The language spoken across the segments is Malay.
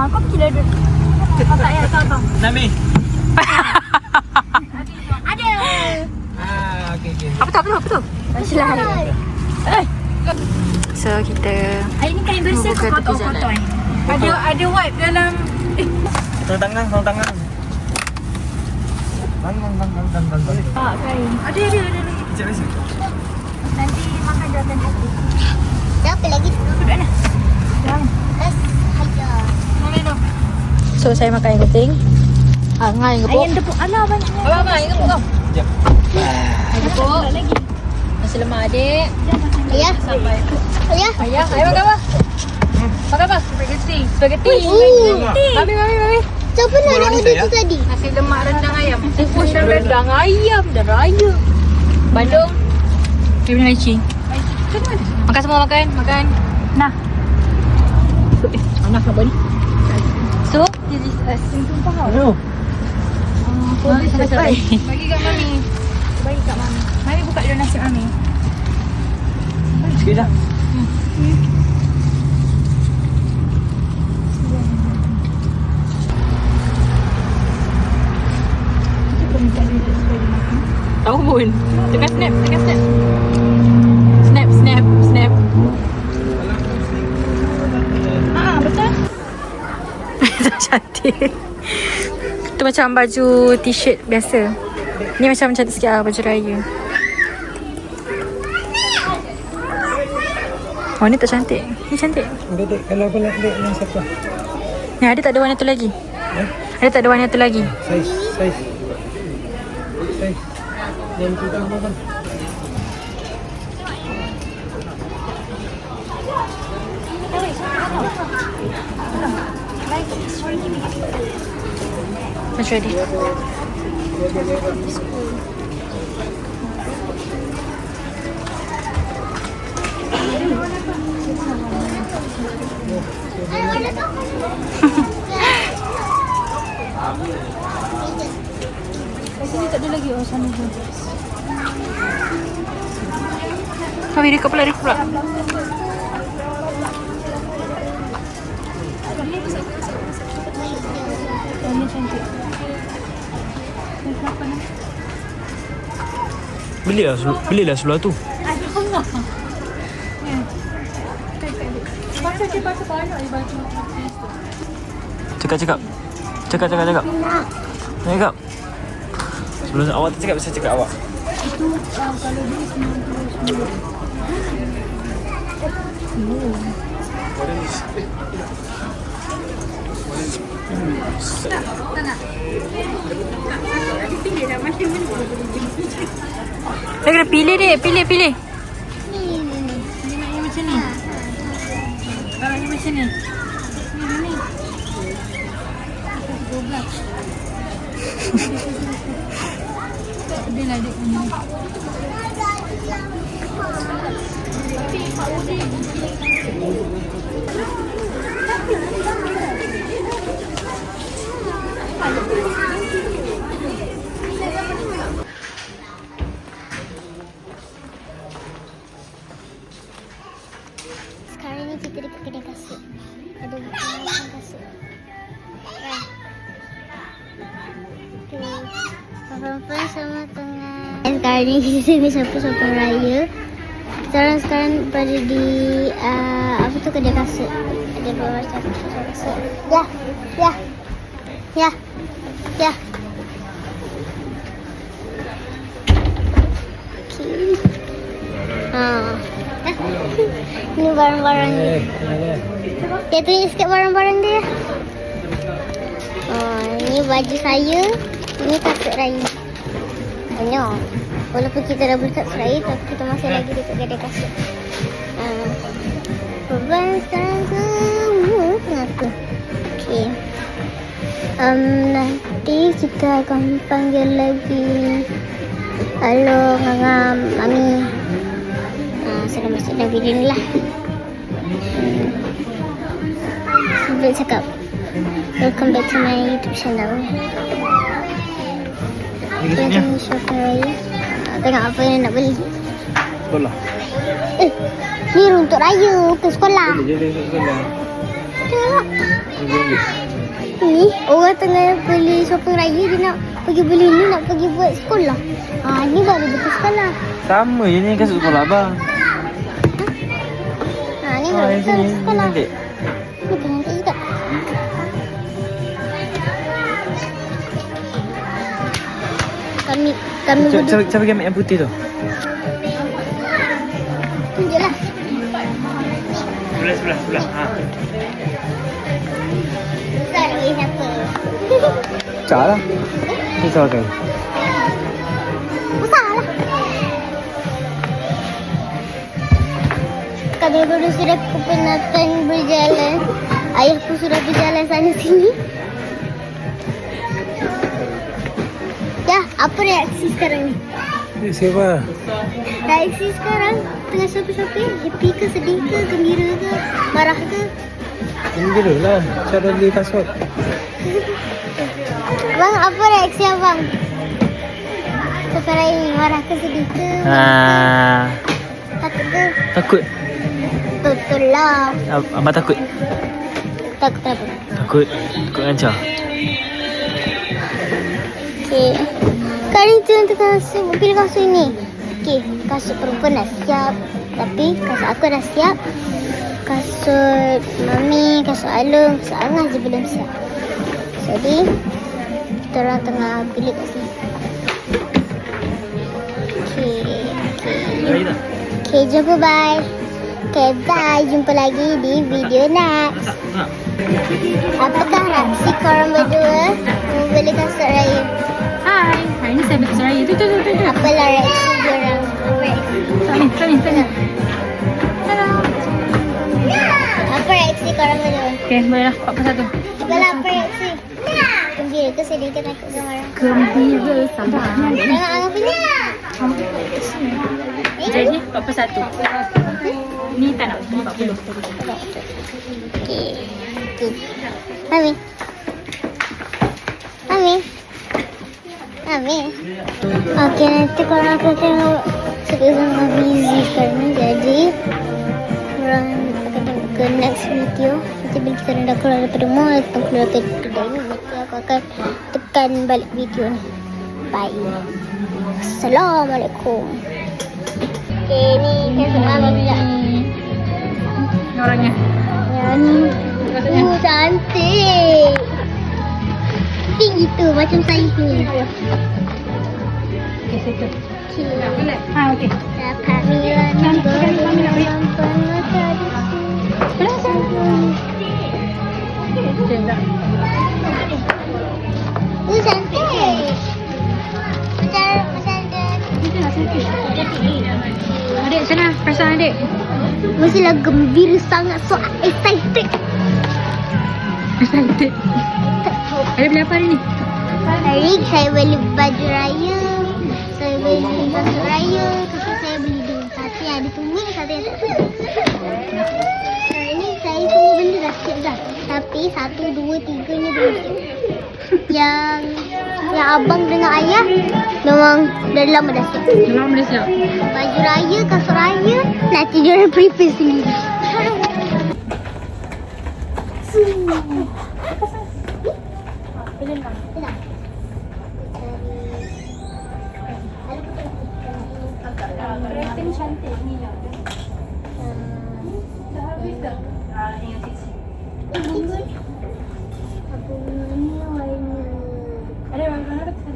Ha, kau pergi dah dulu. Kau tak payah kau bang. Nami. Ada. Ah, okey okey. Apa tu, apa tu, apa tu? Silai. So, kita... Hari ni kain bersih kau kotor kotor ni. Ada ada wipe dalam Sarung tangan, sarung tangan. Bang, bang, bang, bang, bang, bang, bang. ah, kain. Ada ada ada. ada. Cik Messi. Nanti makan jatuh hati. Siapa lagi? Duduk dah. Jangan. Let's hajar. Mana tu? So, saya makan ayam keting. Ah, dengan ayam gepuk. Ayam tepung. Alah banyaknya. Abang, abang, ayam gepuk. Sekejap. Ayam gepuk. lagi. Nasi lemak adik. Ayah. Sampai. Ayah. Ayah, ayah makan apa? Makan apa? Spaghetti. Spaghetti. Mami, mami, mami. Siapa nak order tu tadi? Nasi lemak rendang ayam. Seafood rendang ayam dan raya. Bandung. Dia punya lychee. Makan semua makan, makan. Nah. Eh, anak apa ni? So, this is a simple Aduh. Sampai. Bagi kat mami. Bagi kat mami. Mari buka dulu nasi mami. Sikit dah. Tahu pun. Tengah snap, tengah. Snap, cantik. Tu macam baju t-shirt biasa. Ni macam cantik sikit lah baju raya. Oh ni tak cantik. Ni cantik. Dek, kalau apa nak dek yang siapa? Ni ada tak ada warna tu lagi? Ada tak ada warna tu lagi? Saiz, saiz. Saiz. Yang kita makan. Macam ready. Sini tak ada lagi oh sana tu. Kami dekat pula, dekat pula. Belilah, belilah sebelah tu. Pasal dia pasal banyak dia baju. Cakap, cakap. Cakap, cakap, cakap. Cakap. Sebelum awak tak cakap, saya cakap awak. Itu uh, kalau dia 99. Saya kena pilih dia, pilih, pilih. Dia nak yang macam ni. Kalau yang macam ni. Ni ni. Dia lah ni. Ni kita dekat kedai kasut. Ada bukan kasut. Kan? Perempuan sama tengah. Dan sekarang ni kita tengah sapu-sapu raya. Sekarang sekarang berada di uh, apa tu kedai kasut. Ada beberapa macam kedai kasut. Ya, ya, ya, ya. Okay. Ha. Ini barang-barang dia. Dia tunjuk sikit barang-barang dia. Oh, ini baju saya. Ini kasut raya. Banyak. Walaupun kita dah beli kasut raya, tapi kita masih lagi dekat kedai kasut. Uh, Beban sekarang ke? Kenapa? Okay. Um, nanti kita akan panggil lagi. Halo, Nganga, Mami. Ah, sudah masuk dalam video ni lah. Hmm. Sebelum cakap, welcome back to my YouTube channel. Kita tengok shopping raya. Tengok apa yang nak beli. Sekolah. Eh, ni untuk raya, bukan sekolah. Tengok. RM2. Ni orang tengah beli shopping raya dia nak pergi beli ni nak pergi buat sekolah. Ah ni baru betul sekolah. Sama je ni kasut sekolah abang. Ha ni Ha, baru yang betul sini. Ni sekolah. cantik. Ni cantik juga. Kami kami Cuba, duduk cuba, cuba pergi ambil yang putih tu. tunjuklah. Sebelah, sebelah, sebelah. Ha. Besar lagi siapa? Cak lah. Ni saya Kami berdua sudah kepenatan berjalan. Ayahku sudah berjalan sana sini. Ya, apa reaksi sekarang ni? Siapa? Reaksi sekarang tengah shopping-shopping. Happy ke, sedih ke, gembira ke, marah ke? Gembira lah. Cara beli kasut. Abang, apa reaksi abang? Sekarang ini marah ke, sedih ke, Ha. takut ke? Takut. Betul lah. Ab- Abang takut. Takut apa? Takut. Takut ngancah. Okey. Sekarang kita untuk kasut, pilih kasut ni. Okey, kasut perempuan dah siap. Tapi kasut aku dah siap. Kasut mami, kasut alung, kasut angah je belum siap. Jadi, kita orang tengah pilih kat sini. Okey, okey. Okay, jumpa bye. Okay, bye. Jumpa lagi di video next. Apakah reaksi korang berdua membeli kasut raya? Hai. Hari ni saya beli kasut raya. Tu, tu, tu, tu. tu. Apalah reaksi? Tak ni, tak ni, tak ni. Apa reaksi korang berdua? Okay, boleh lah. 41. Apalah apa reaksi? Gembira ke sedih ke takut ke marah? Gembira sabar. Jangan anggap ini. Jadi 41. Ni tak nak. Ni 40. Okay. Okay. Mami. Mami. Mami. Okay, nanti korang akan tengok sekarang ni. Jadi, korang akan tengok ke next video. Nanti bila kita dah keluar daripada mall atau keluar ke kedai ni, nanti aku akan tekan balik video ni. Bye. Assalamualaikum. Okay, ni kasut abang tu macam saiz ni. Okay, settle. Okay. Ha, okey. Dapat mira nombor Lampan mata di sini. Okay, dah. Uh, cantik. Macam macam ada. Itu nak settle. Adik, mana perasaan adik? Mestilah gembira sangat so excited. Excited. Adik beli apa hari ni? Hari saya beli baju raya. Saya beli kasut raya. Tapi saya beli dua. Satu yang ada tumis, satu yang tak tumis. Hari ni saya semua benda dah siap dah. Tapi satu, dua, tiga ni belum siap. Yang yang abang dengan ayah memang dah lama dah siap. Dah lama dah siap. Baju raya, kasut raya, nanti dia orang prepare sendiri. Adik, warna apa tu?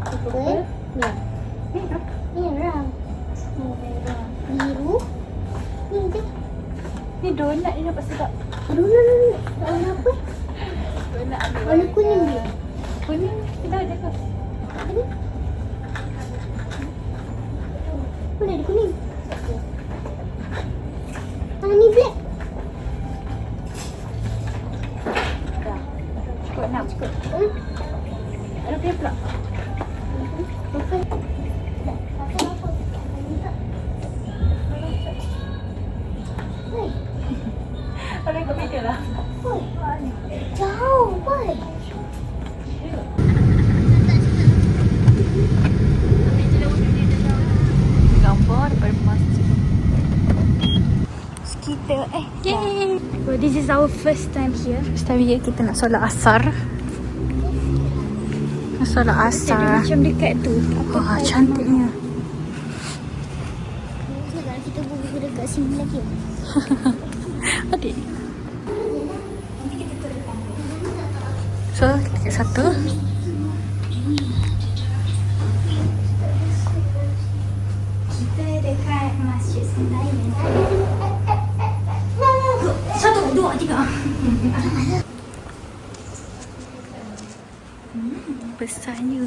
Purple. Ni. Ni merah. Ni merah. Biru. Ni je. Ni donat ni dapat sedap. Aduh, aduh. Warna apa? Donat ada. Warna kuning dia. Kuning. Kita ada ke? This is our first time here. First time kita nak solat asar. Nak solat Jadi asar. macam dekat tu. Wah, cantiknya. Kalau kita buku dekat sini lagi. Adik. So, tiket satu. Kita dekat Masjid Sendai. Satu, dua, tiga. Besarnya.